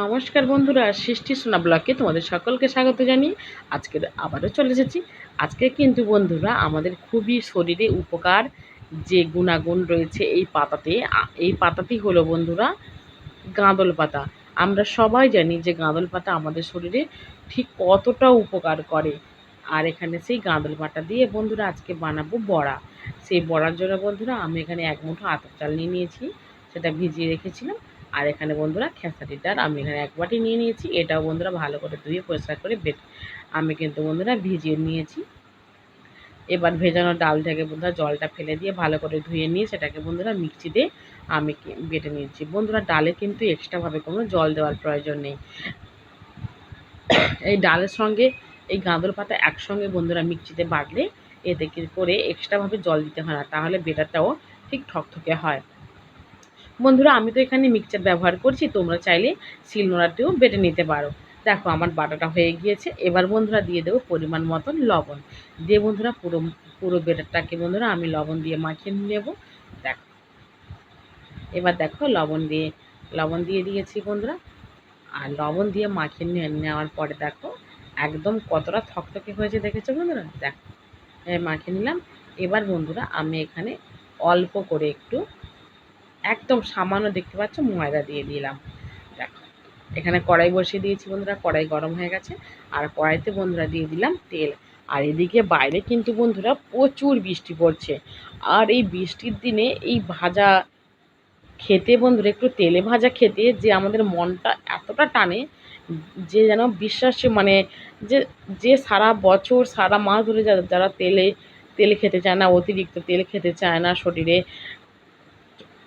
নমস্কার বন্ধুরা, সৃষ্টি সোনা ব্লকে তোমাদের সকলকে স্বাগত জানিয়ে আজকে আবারও চলে এসেছি। আজকে কিন্তু বন্ধুরা আমাদের খুবই শরীরে উপকার যে গুণাগুণ রয়েছে এই পাতাতে এই পাতাটি হলো বন্ধুরা গাঁদল পাতা। আমরা সবাই জানি যে গাঁদল পাতা আমাদের শরীরে ঠিক কতটা উপকার করে। আর এখানে সেই গাঁদল পাতা দিয়ে বন্ধুরা আজকে বানাবো বড়া। সেই বড়ার জন্য বন্ধুরা আমি এখানে এক মুঠো আতপ চাল নিয়ে নিয়েছি, সেটা ভিজিয়ে রেখেছিলাম। আর এখানে বন্ধুরা খেসারির ডাল আমি এখানে এক বাটি নিয়ে নিয়েছি। এটাও বন্ধুরা ভালো করে ধুয়ে পরিষ্কার করে বেট, আমি কিন্তু বন্ধুরা ভিজিয়ে নিয়েছি। এবার ভেজানো ডাল থেকে বন্ধুরা জলটা ফেলে দিয়ে ভালো করে ধুয়ে নিয়ে সেটাকে বন্ধুরা মিক্সিতে আমি বেটে নিয়েছি। বন্ধুরা ডালে কিন্তু এক্সট্রাভাবে কোনো জল দেওয়ার প্রয়োজন নেই। এই ডালের সঙ্গে এই গাঁদর পাতা একসঙ্গে বন্ধুরা মিক্সিতে বাটলে এতে করে এক্সট্রাভাবে জল দিতে হয় না, তাহলে বেটারটাও ঠিক ঠকঠকে হয়। বন্ধুরা, আমি তো এখানে মিক্সচার ব্যবহার করছি, তোমরা চাইলে শিলনোড়াতেও বেটে নিতে পারো। দেখো, আমার বাটাটা হয়ে গিয়েছে। এবার বন্ধুরা দিয়ে দেবো পরিমাণ মতন লবণ। দিয়ে বন্ধুরা পুরো পুরো বেটারটাকে বন্ধুরা আমি লবণ দিয়ে মাখিয়ে নেব। দেখো। এবার দেখো, লবণ দিয়ে লবণ দিয়ে দিয়েছি বন্ধুরা। আর লবণ দিয়ে মাখিয়ে নেওয়ার পরে দেখো, একদম কতটা থকথকে হয়েছে দেখেছ বন্ধুরা? দেখো। মাখিয়ে নিলাম। এবার বন্ধুরা, আমি এখানে অল্প করে একটু একদম সামান্য দেখতে পাচ্ছ, ময়দা দিয়ে দিলাম। দেখো, এখানে কড়াই বসিয়ে দিয়েছি বন্ধুরা, কড়াই গরম হয়ে গেছে। আর কড়াইতে বন্ধুরা দিয়ে দিলাম তেল। আর এদিকে বাইরে কিন্তু বন্ধুরা প্রচুর বৃষ্টি পড়ছে। আর এই বৃষ্টির দিনে এই ভাজা খেতে বন্ধুরা, একটু তেলে ভাজা খেতে যে আমাদের মনটা এতটা টানে, যে যেন বিশ্বাস মানে যে যে সারা বছর, সারা মাস ধরে যারা যারা তেলে, তেল খেতে চায় না, অতিরিক্ত তেল খেতে চায় না শরীরে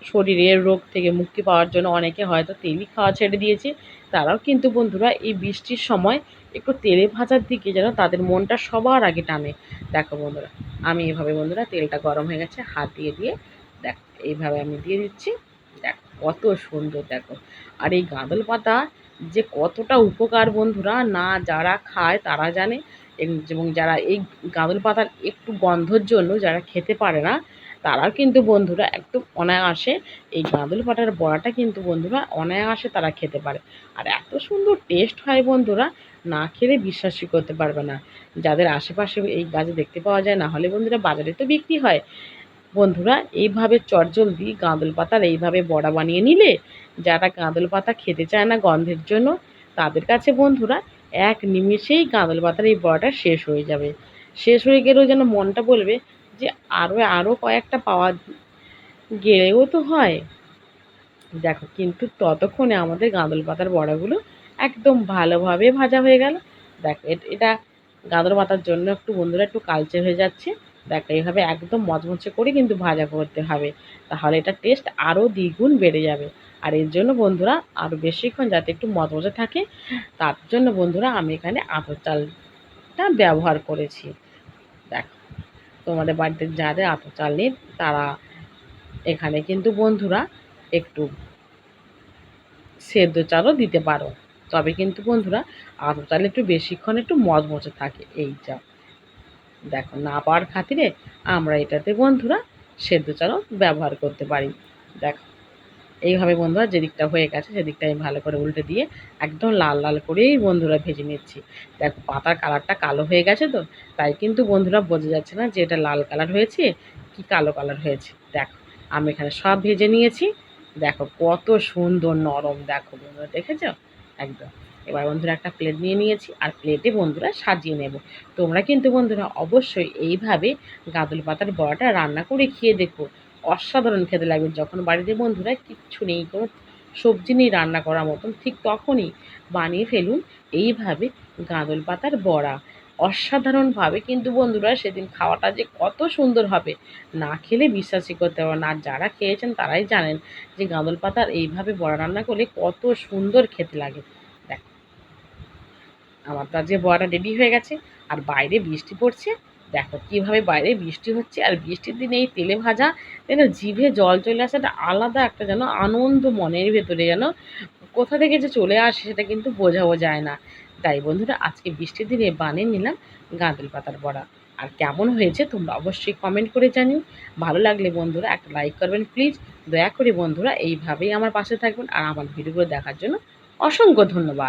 শরীরের রোগ থেকে মুক্তি পাওয়ার জন্য অনেকে হয়তো তেলই খাওয়া ছেড়ে দিয়েছে। তারাও কিন্তু বন্ধুরা এই বৃষ্টির সময় একটু তেলে ভাজার দিকে যেন তাদের মনটা সবার আগে টানে। দেখো বন্ধুরা, আমি এভাবে বন্ধুরা তেলটা গরম হয়ে গেছে, হাত দিয়ে দিয়ে দেখ, এইভাবে আমি দিয়ে দিচ্ছি। দেখ, কত সুন্দর, দেখো। আর এই গাঁদল পাতা যে কতটা উপকার বন্ধুরা, না যারা খায় তারা জানে। এবং- যারা এই গাঁদল পাতার একটু গন্ধর জন্য যারা খেতে পারে না তারাও কিন্তু বন্ধুরা একদম অনায়াসে এই গাঁদল পাতার বড়াটা কিন্তু বন্ধুরা অনায়াসে তারা খেতে পারে। আর এত সুন্দর টেস্ট হয় বন্ধুরা, না খেলে বিশ্বাসই করতে পারবে না। যাদের আশেপাশে এই গাছ দেখতে পাওয়া যায়, না হলে বন্ধুরা বাজারে তো বিক্রি হয়। বন্ধুরা, এইভাবে চটজলদি গাঁদল পাতার এইভাবে বড়া বানিয়ে নিলে, যারা গাঁদল পাতা খেতে চায় না গন্ধের জন্য, তাদের কাছে বন্ধুরা এক নিমিষেই গাঁদল পাতার এই বড়াটা শেষ হয়ে যাবে। শেষ হয়ে গেলেও যেন মনটা বলবে যে আরও আরও কয়েকটা পাওয়া গেলেও তো হয়। দেখো, কিন্তু ততক্ষণে আমাদের গাঁদল পাতার বড়াগুলো একদম ভালোভাবে ভাজা হয়ে গেল। দেখ, এট- গাঁদল পাতার জন্য একটু বন্ধুরা একটু কালচে হয়ে যাচ্ছে। দেখো, এইভাবে একদম মচমচে করে কিন্তু ভাজা করতে হবে। তাহলে এটা টেস্ট আরও দ্বিগুণ বেড়ে যাবে। আর এর জন্য বন্ধুরা আরও বেশিক্ষণ যাতে একটু মচমচে থাকে, তার জন্য বন্ধুরা আমি এখানে আতর চালটা ব্যবহার করেছি। দেখো তোমাদের বাড়িতে যাদের আতর চাল নেই, তারা এখানে কিন্তু বন্ধুরা একটু সেদ্ধ চালও দিতে পারো। তবে কিন্তু বন্ধুরা আতর চাল একটু বেশিক্ষণ একটু মজমচে থাকে, এই চাল দেখো, না পাওয়ার খাতিরে আমরা এটাতে বন্ধুরা সেদ্ধ চালও ব্যবহার করতে পারি। দেখো এইভাবে বন্ধুরা যেদিকটা হয়ে গেছে সেদিকটা আমি ভালো করে উল্টে দিয়ে একদম লাল লাল করেই বন্ধুরা ভেজে নিচ্ছি। দেখো, পাতার কালারটা কালো হয়ে গেছে তো, তাই কিন্তু বন্ধুরা বোঝা যাচ্ছে না যে এটা লাল কালার হয়েছে কি কালো কালার হয়েছে। দেখো, আমি এখানে সব ভেজে নিয়েছি। দেখো, কত সুন্দর নরম, দেখো বন্ধুরা, দেখেছ? একদম। এবার বন্ধুরা একটা প্লেট নিয়ে নিয়েছি আর প্লেটে বন্ধুরা সাজিয়ে নেব। তোমরা কিন্তু বন্ধুরা অবশ্যই এইভাবে গাদল পাতার বড়াটা রান্না করে খেয়ে দেখো। অসাধারণ খেতে লাগবে। যখন বাড়িতে বন্ধুরা কিচ্ছু নেই, কোনো সবজি নেই রান্না করার মতন, ঠিক তখনই বানিয়ে ফেলুন এইভাবে গাঁদল পাতার বড়া। অসাধারণভাবে কিন্তু বন্ধুরা সেদিন খাওয়াটা যে কত সুন্দর হবে, না খেলে বিশ্বাসই করতে পারবে না। যারা খেয়েছেন তারাই জানেন যে গাঁদল পাতার এইভাবে বড়া রান্না করলে কত সুন্দর খেতে লাগে। দেখ আমার তো আজকে বড়াটা রেডি হয়ে গেছে, আর বাইরে বৃষ্টি পড়ছে দেখো কীভাবে বাইরে বৃষ্টি হচ্ছে আর বৃষ্টির দিনে এই তেলে ভাজা যেন জিভে জল চলে আসে একটা আলাদা একটা যেন আনন্দ মনের ভেতরে যেন কোথা থেকে যে চলে আসে সেটা কিন্তু বোঝাও যায় না। তাই বন্ধুরা, আজকে বৃষ্টির দিনে বানিয়ে নিলাম গাঁদল পাতার বড়া। আর কেমন হয়েছে তোমরা অবশ্যই কমেন্ট করে জানিও। ভালো লাগলে বন্ধুরা একটা লাইক করবেন প্লিজ দয়া করে বন্ধুরা এইভাবেই আমার পাশে থাকবেন আর আমার ভিডিওগুলো দেখার জন্য অসংখ্য ধন্যবাদ।